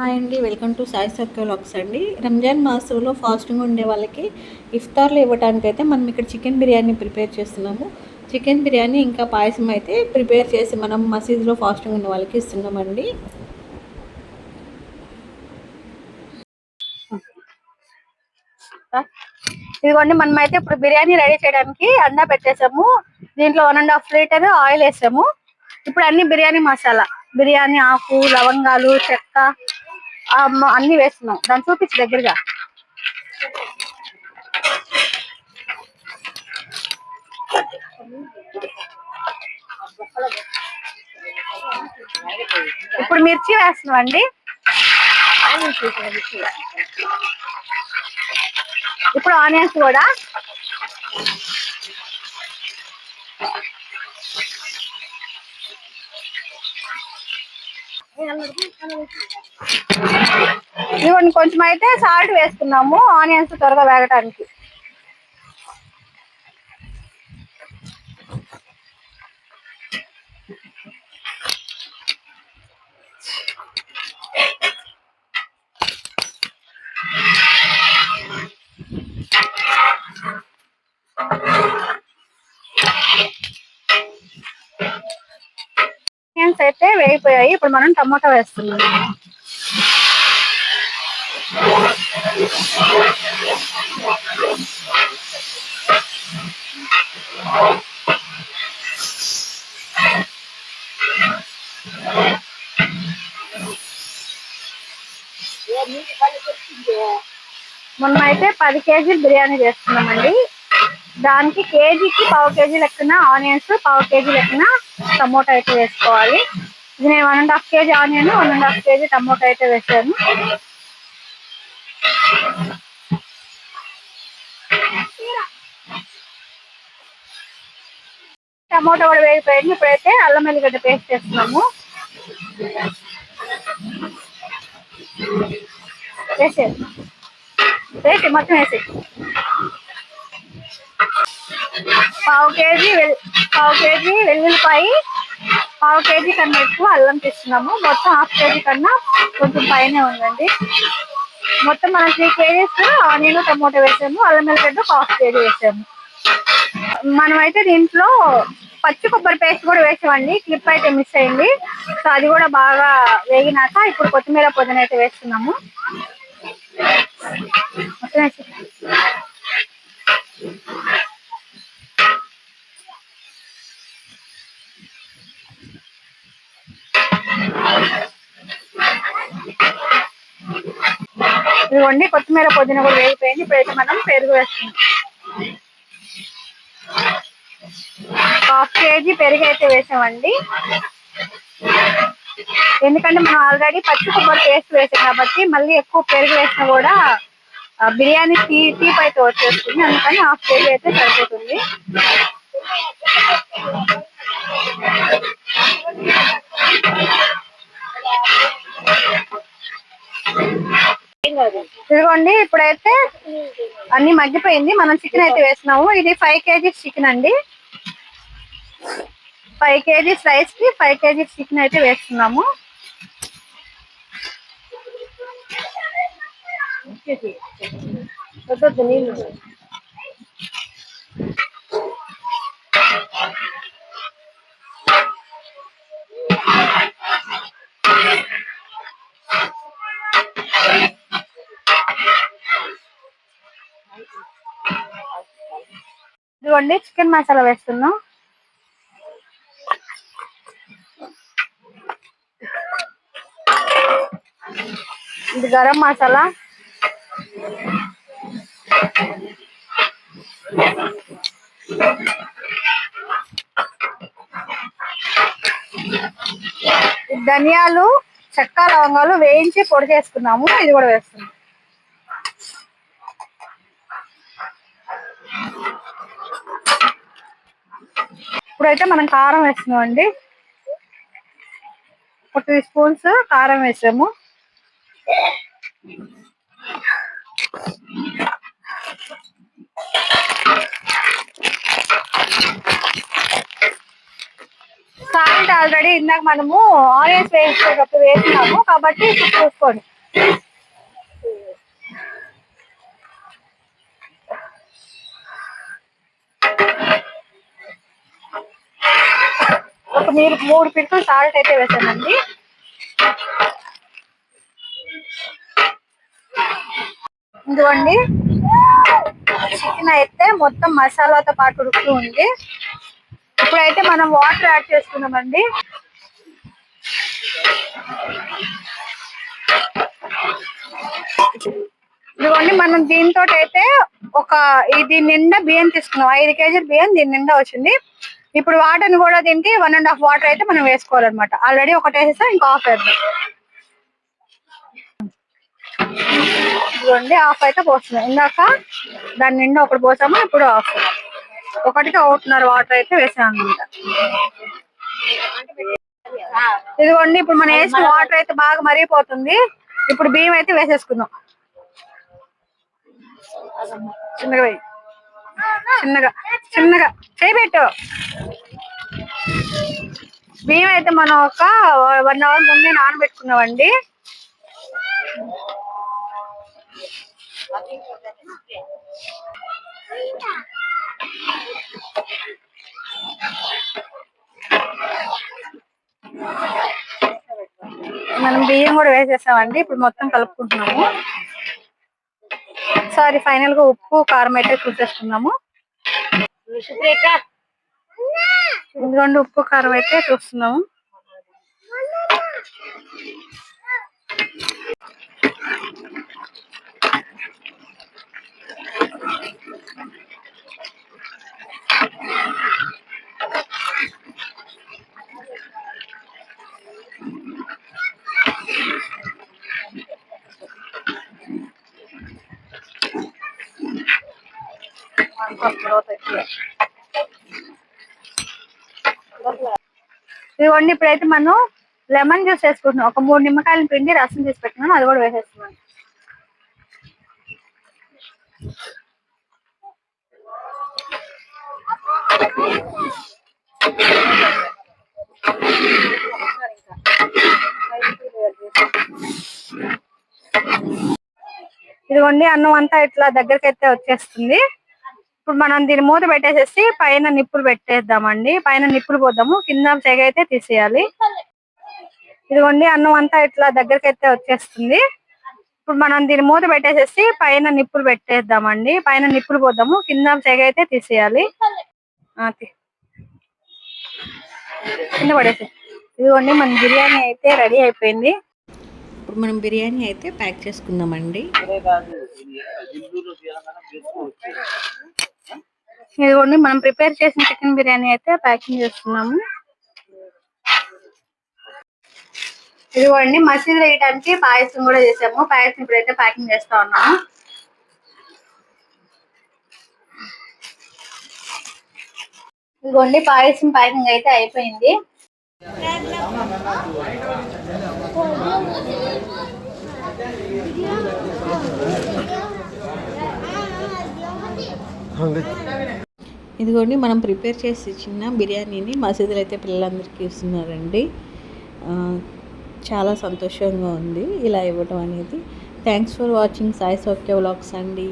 Hi అండి welcome to Sai సర్కలాక్స్ అండి. రంజాన్ మాసంలో ఫాస్టింగ్ ఉండే వాళ్ళకి ఇఫ్తార్లు ఇవ్వడానికి అయితే మనం ఇక్కడ చికెన్ బిర్యానీ ప్రిపేర్ చేస్తున్నాము. చికెన్ బిర్యానీ ఇంకా పాయసం అయితే ప్రిపేర్ చేసి మనం మసీద్లో ఫాస్టింగ్ ఉన్న వాళ్ళకి ఇస్తున్నామండి. ఇదిగోండి మనం అయితే ఇప్పుడు బిర్యానీ రెడీ చేయడానికి అండా పెట్టేసాము. దీంట్లో one and half litre oil వేసాము. ఇప్పుడు అన్ని బిర్యానీ మసాలా. బిర్యానీ ఆకు లవంగాలు చెక్క అన్ని వేస్తున్నాం. దాన్ని చూపించు దగ్గరగా. ఇప్పుడు మిర్చి వేస్తున్నాం అండి ఇప్పుడు ఆనియన్స్ కూడా. ఇదిగోండి కొంచెం అయితే సాల్ట్ వేసుకున్నాము ఆనియన్స్ త్వరగా వేగటానికి. ఆనియన్స్ అయితే వేగిపోయాయి ఇప్పుడు మనం టమాటా వేస్తున్నాం మొన్న అయితే పది కేజీలు బిర్యానీ చేస్తున్నామండి. దానికి కేజీకి పావు కేజీ లెక్కన ఆనియన్స్ పావు కేజీ లెక్కన టమోటా అయితే వేసుకోవాలి. ఇది నేను one and half KG onion one and half KG tomato అయితే వేసాను. టమోటా కూడా వేగిపోయింది. ఇప్పుడైతే అల్లం వెల్లిగడ్డ పేస్ట్ చేస్తున్నాము. వేసేది వేసి మొత్తం వేసి పావు కేజీ వెల్ పావు కేజీ వెల్లుల్లిపాయి పావు కేజీ కన్నా ఎక్కువ అల్లం తీస్తున్నాము. మొత్తం హాఫ్ కేజీ కన్నా కొంచెం పైనే ఉందండి. మొత్తం మనం త్రీ కేజీస్ ఆనియన్ టమోటో వేసాము అల్లం వెల్లిగడ్డ హాఫ్ కేజీ వేసాము మనమైతే దీంట్లో పచ్చి కొబ్బరి పేస్ట్ కూడా వేసామండి క్లిప్ అయితే మిస్ అయింది. సో అది కూడా బాగా వేగినాక ఇప్పుడు కొత్తిమీర పొద్దున అయితే వేస్తున్నాము మొత్తం వేసి ఇదిగోండి కొత్తిమీర పుదీనా కూడా వేగిపోయింది. ఇప్పుడైతే మనం పెరుగు వేస్తున్నాం. హాఫ్ కేజీ పెరుగు అయితే వేసామండి. ఎందుకంటే మనం ఆల్రెడీ పచ్చి కొబ్బరి పేస్ట్ వేసాం కాబట్టి మళ్ళీ ఎక్కువ పెరుగు వేసినా కూడా బిర్యానీ తీ తీపి అయితే వచ్చేస్తుంది అందుకని హాఫ్ కేజీ అయితే సరిపోతుంది. ఇదిగోండి ఇప్పుడైతే అన్ని మగ్గిపోయింది. మనం చికెన్ అయితే వేసినాము ఇది ఫైవ్ కేజీస్ చికెన్ అండి. ఫైవ్ కేజీస్ రైస్కి ఫైవ్ కేజీస్ చికెన్ అయితే వేస్తున్నాము. నీళ్ళు ఇదిగోండి చికెన్ మసాలా వేస్తున్నాం. ఇది గరం మసాలా. ధనియాలు చెక్క లవంగాలు వేయించి పొడి చేసుకున్నాము. ఇది కూడా వేస్తున్నాం. అయితే మనం కారం వేస్తున్నాం అండి ఒక త్రీ స్పూన్స్ కారం వేసాము. సాల్ట్ ఆల్రెడీ ఇందాక మనము ఆనియన్స్ వేసేటప్పుడు వేసినాము. కాబట్టి ఇప్పుడు చూసుకోండి. ఒక మీరు మూడు పిక్కలు సాల్ట్ అయితే వేసానండి. ఇదిగోండి. చికెన్ అయితే మొత్తం మసాలాతో పాటు ఉడుకుతూ ఉంది. ఇప్పుడైతే మనం వాటర్ యాడ్ చేసుకున్నామండి ఇదిగోండి మనం దీంతో అయితే ఒక ఇది నిండా బియ్యం తీసుకున్నాం. ఐదు కేజీల బియ్యం దీని నిండా వచ్చింది. ఇప్పుడు వాటర్ కూడా దీనికి వన్ అండ్ హాఫ్ వాటర్ అయితే మనం వేసుకోవాలన్నమాట. ఆల్రెడీ ఒకటి వేసేసా ఇంకా ఆఫ్ వేద్దాం. ఇదిగోండి ఆఫ్ అయితే పోస్తున్నాం ఇందాక దాని నిండా ఒకటి పోసాము ఇప్పుడు ఆఫ్ ఒకటికి ఒకటిన్నర వాటర్ అయితే వేసాం అనమాట ఇదిగోండి ఇప్పుడు మనం వేసిన వాటర్ అయితే బాగా మరిగిపోతుంది. ఇప్పుడు బియ్యం అయితే వేసేసుకుందాం. చిన్నగా చిన్నగా చిన్నగా. చేయబెట్టు బియ్యం అయితే మనం ఒక వన్ అవర్ ముందే నానబెట్టుకున్నామండి. మనం బియ్యం కూడా వేసేసామండి. ఇప్పుడు మొత్తం కలుపుకుంటున్నాము. సారీ ఫైనల్గా ఉప్పు కారం అయితే చూసేస్తున్నాము రెండు ఉప్పు కారం అయితే చూస్తున్నాము. ఇదిగోండి ఇప్పుడైతే మనం లెమన్ జ్యూస్ వేసుకుంటున్నాం. ఒక మూడు నిమ్మకాయలు పిండి రసం తీసి పెట్టుకున్నాను అది కూడా వేసేస్తున్నాను. ఇదిగోండి అన్నం అంతా ఇట్లా దగ్గరకైతే వచ్చేస్తుంది. ఇప్పుడు మనం దీన్ని మూత పెట్టేసేసి పైన నిప్పులు పెట్టేద్దామండి. పైన నిప్పులు పోద్దాము. కింద చెగ అయితే తీసేయాలి. ఇదిగోండి అన్నం అంతా ఇట్లా దగ్గరికి అయితే వచ్చేస్తుంది. ఇప్పుడు మనం దీన్ని మూత పెట్టేసేసి పైన నిప్పులు పెట్టేద్దామండి. పైన నిప్పులు పోద్దాము. కింద చెగ అయితే తీసేయాలి. కింద పడేసి. ఇదిగోండి మన బిర్యానీ అయితే రెడీ అయిపోయింది. ఇప్పుడు మనం బిర్యానీ అయితే ప్యాక్ చేసుకుందామండి. ఇదిగోండి మనం ప్రిపేర్ చేసిన చికెన్ బిర్యానీ అయితే ప్యాకింగ్ చేస్తున్నాము ఇదిగోండి మసీదు వేయడానికి పాయసం కూడా చేసాము పాయసం ఇప్పుడైతే ప్యాకింగ్ చేస్తా ఉన్నాము ఇదిగోండి పాయసం ప్యాకింగ్ అయితే అయిపోయింది ఇదిగోండి మనం ప్రిపేర్ చేసి ఇచ్చిన బిర్యానీని మసీదులో అయితే పిల్లలందరికీ ఇస్తున్నారండి. చాలా సంతోషంగా ఉంది ఇలా ఇవ్వటం అనేది. Thanks for watching Sai Saukya vlogs అండి.